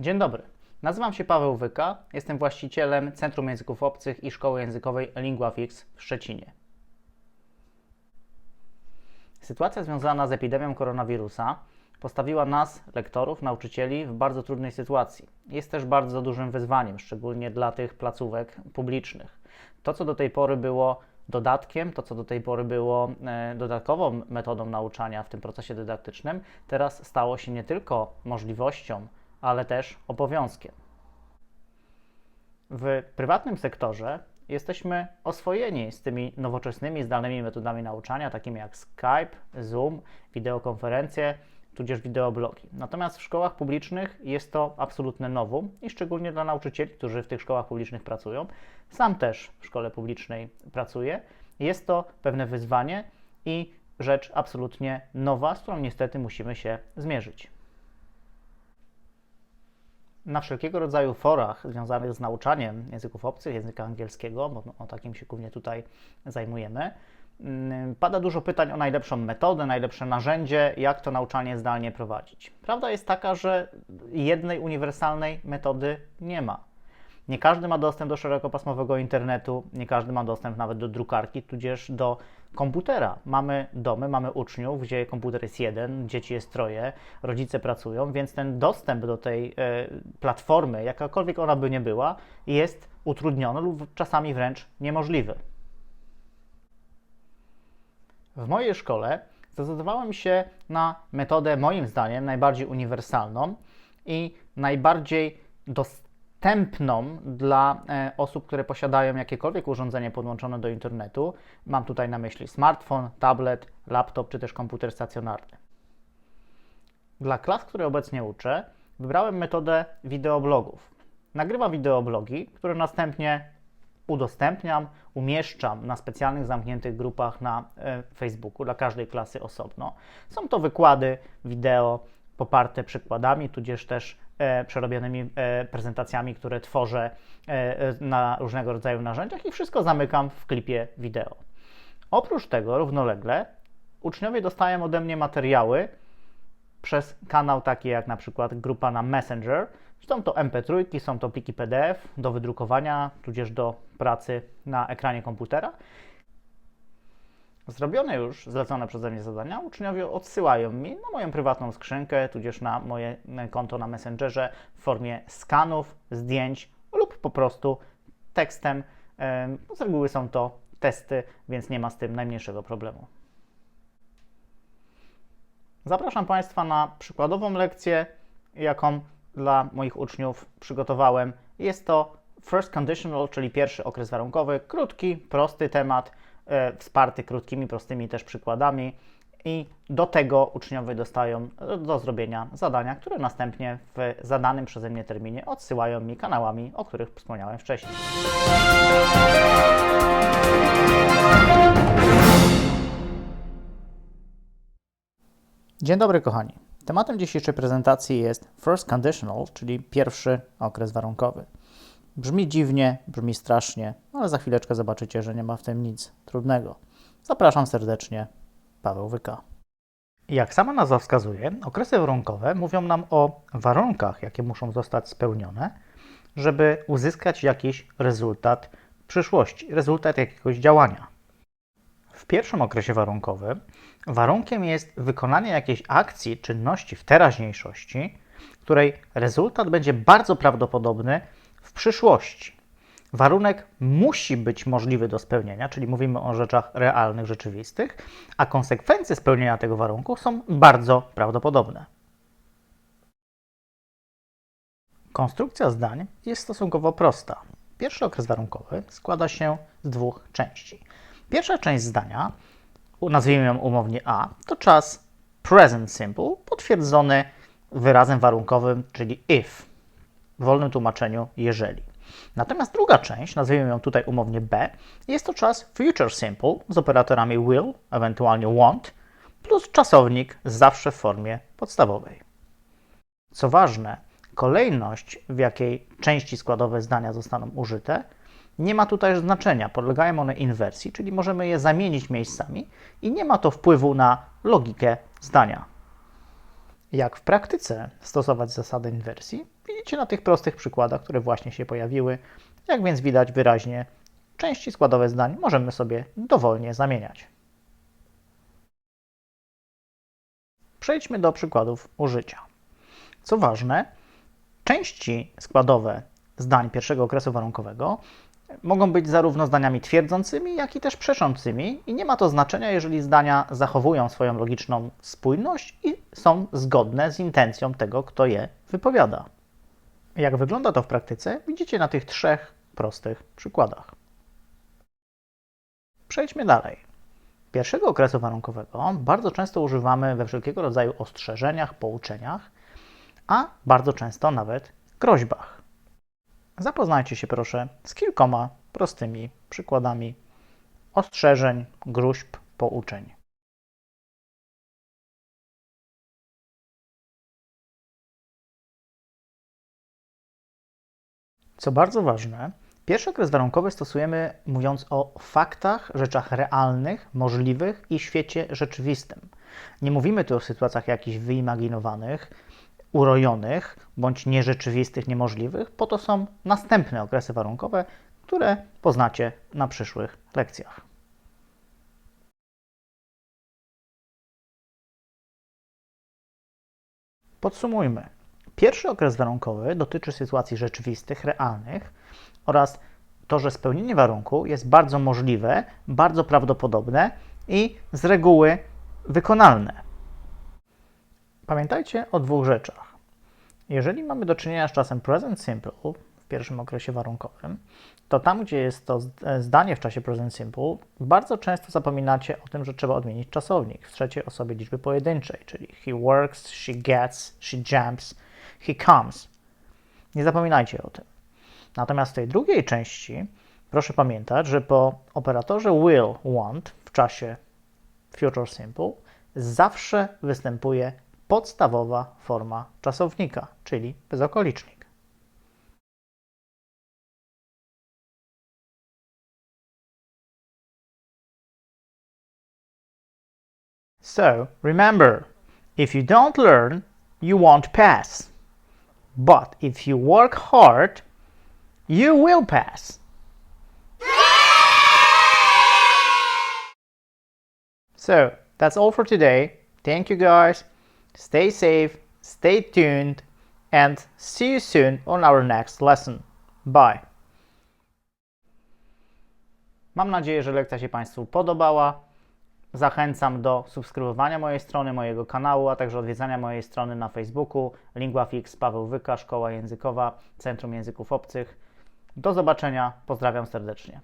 Dzień dobry. Nazywam się Paweł Wyka, jestem właścicielem Centrum Języków Obcych i Szkoły Językowej LinguaFix w Szczecinie. Sytuacja związana z epidemią koronawirusa postawiła nas, lektorów, nauczycieli, w bardzo trudnej sytuacji. Jest też bardzo dużym wyzwaniem, szczególnie dla tych placówek publicznych. To, co do tej pory było dodatkiem, to, co do tej pory było e, dodatkową metodą nauczania w tym procesie dydaktycznym, teraz stało się nie tylko możliwością, ale też obowiązkiem. W prywatnym sektorze jesteśmy oswojeni z tymi nowoczesnymi, zdalnymi metodami nauczania, takimi jak Skype, Zoom, wideokonferencje, tudzież wideoblogi. Natomiast w szkołach publicznych jest to absolutne nowum i szczególnie dla nauczycieli, którzy w tych szkołach publicznych pracują. Sam też w szkole publicznej pracuję. Jest to pewne wyzwanie i rzecz absolutnie nowa, z którą niestety musimy się zmierzyć na wszelkiego rodzaju forach związanych z nauczaniem języków obcych, języka angielskiego, bo o takim się głównie tutaj zajmujemy, mm, pada dużo pytań o najlepszą metodę, najlepsze narzędzie, jak to nauczanie zdalnie prowadzić. Prawda jest taka, że jednej uniwersalnej metody nie ma. Nie każdy ma dostęp do szerokopasmowego internetu, nie każdy ma dostęp nawet do drukarki, tudzież do komputera. Mamy domy, mamy uczniów, gdzie komputer jest jeden, dzieci jest troje, rodzice pracują, więc ten dostęp do tej e, platformy, jakakolwiek ona by nie była, jest utrudniony lub czasami wręcz niemożliwy. W mojej szkole zdecydowałem się na metodę, moim zdaniem, najbardziej uniwersalną i najbardziej dostępną dla e, osób, które posiadają jakiekolwiek urządzenie podłączone do internetu. Mam tutaj na myśli smartfon, tablet, laptop czy też komputer stacjonarny. Dla klas, które obecnie uczę, wybrałem metodę wideoblogów. Nagrywam wideoblogi, które następnie udostępniam, umieszczam na specjalnych zamkniętych grupach na e, Facebooku dla każdej klasy osobno. Są to wykłady wideo poparte przykładami, tudzież też przerobionymi e, prezentacjami, które tworzę e, e, na różnego rodzaju narzędziach i wszystko zamykam w klipie wideo. Oprócz tego, równolegle, uczniowie dostają ode mnie materiały przez kanał taki jak na przykład grupa na Messenger. Są to MP3, są to pliki PDF do wydrukowania, tudzież do pracy na ekranie komputera. Zrobione już, zlecone przeze mnie zadania, uczniowie odsyłają mi na moją prywatną skrzynkę, tudzież na moje konto na Messengerze w formie skanów, zdjęć lub po prostu tekstem. Em, Z reguły są to testy, więc nie ma z tym najmniejszego problemu. Zapraszam Państwa na przykładową lekcję, jaką dla moich uczniów przygotowałem. Jest to First Conditional, czyli pierwszy okres warunkowy, krótki, prosty temat, e, wsparty krótkimi, prostymi też przykładami. I do tego uczniowie dostają do zrobienia zadania, które następnie w zadanym przeze mnie terminie odsyłają mi kanałami, o których wspomniałem wcześniej. Dzień dobry, kochani. Tematem dzisiejszej prezentacji jest First Conditional, czyli pierwszy okres warunkowy. Brzmi dziwnie, brzmi strasznie, ale za chwileczkę zobaczycie, że nie ma w tym nic trudnego. Zapraszam serdecznie, Paweł Wyka. Jak sama nazwa wskazuje, okresy warunkowe mówią nam o warunkach, jakie muszą zostać spełnione, żeby uzyskać jakiś rezultat w przyszłości, rezultat jakiegoś działania. W pierwszym okresie warunkowym warunkiem jest wykonanie jakiejś akcji, czynności w teraźniejszości, której rezultat będzie bardzo prawdopodobny w przyszłości. Warunek musi być możliwy do spełnienia, czyli mówimy o rzeczach realnych, rzeczywistych, a konsekwencje spełnienia tego warunku są bardzo prawdopodobne. Konstrukcja zdań jest stosunkowo prosta. Pierwszy okres warunkowy składa się z dwóch części. Pierwsza część zdania, nazwijmy ją umownie A, to czas present simple potwierdzony wyrazem warunkowym, czyli if, w wolnym tłumaczeniu jeżeli. Natomiast druga część, nazwijmy ją tutaj umownie B, jest to czas future simple z operatorami will, ewentualnie want, plus czasownik zawsze w formie podstawowej. Co ważne, kolejność, w jakiej części składowe zdania zostaną użyte, nie ma tutaj znaczenia. Podlegają one inwersji, czyli możemy je zamienić miejscami i nie ma to wpływu na logikę zdania. Jak w praktyce stosować zasady inwersji, widzicie na tych prostych przykładach, które właśnie się pojawiły. Jak więc widać wyraźnie, części składowe zdań możemy sobie dowolnie zamieniać. Przejdźmy do przykładów użycia. Co ważne, części składowe zdań pierwszego okresu warunkowego mogą być zarówno zdaniami twierdzącymi, jak i też przeczącymi i nie ma to znaczenia, jeżeli zdania zachowują swoją logiczną spójność i są zgodne z intencją tego, kto je wypowiada. Jak wygląda to w praktyce, widzicie na tych trzech prostych przykładach. Przejdźmy dalej. Pierwszego okresu warunkowego bardzo często używamy we wszelkiego rodzaju ostrzeżeniach, pouczeniach, a bardzo często nawet groźbach. Zapoznajcie się proszę z kilkoma prostymi przykładami ostrzeżeń, gruźb, pouczeń. Co bardzo ważne, pierwszy okres warunkowy stosujemy mówiąc o faktach, rzeczach realnych, możliwych i świecie rzeczywistym. Nie mówimy tu o sytuacjach jakichś wyimaginowanych, urojonych bądź nierzeczywistych, niemożliwych, po to są następne okresy warunkowe, które poznacie na przyszłych lekcjach. Podsumujmy. Pierwszy okres warunkowy dotyczy sytuacji rzeczywistych, realnych oraz to, że spełnienie warunku jest bardzo możliwe, bardzo prawdopodobne i z reguły wykonalne. Pamiętajcie o dwóch rzeczach. Jeżeli mamy do czynienia z czasem present simple w pierwszym okresie warunkowym, to tam, gdzie jest to zdanie w czasie present simple, bardzo często zapominacie o tym, że trzeba odmienić czasownik w trzeciej osobie liczby pojedynczej, czyli he works, she gets, she jumps, he comes. Nie zapominajcie o tym. Natomiast w tej drugiej części proszę pamiętać, że po operatorze will, want w czasie future simple zawsze występuje podstawowa forma czasownika, czyli bezokolicznik. So, remember, if you don't learn, you won't pass. But if you work hard, you will pass. So, that's all for today. Thank you guys. Stay safe, stay tuned, and see you soon on our next lesson. Bye. Mam nadzieję, że lekcja się Państwu podobała. Zachęcam do subskrybowania mojej strony, mojego kanału, a także odwiedzania mojej strony na Facebooku LingłaFix Paweł Wyka, Szkoła Językowa, Centrum Języków Obcych. Do zobaczenia, pozdrawiam serdecznie.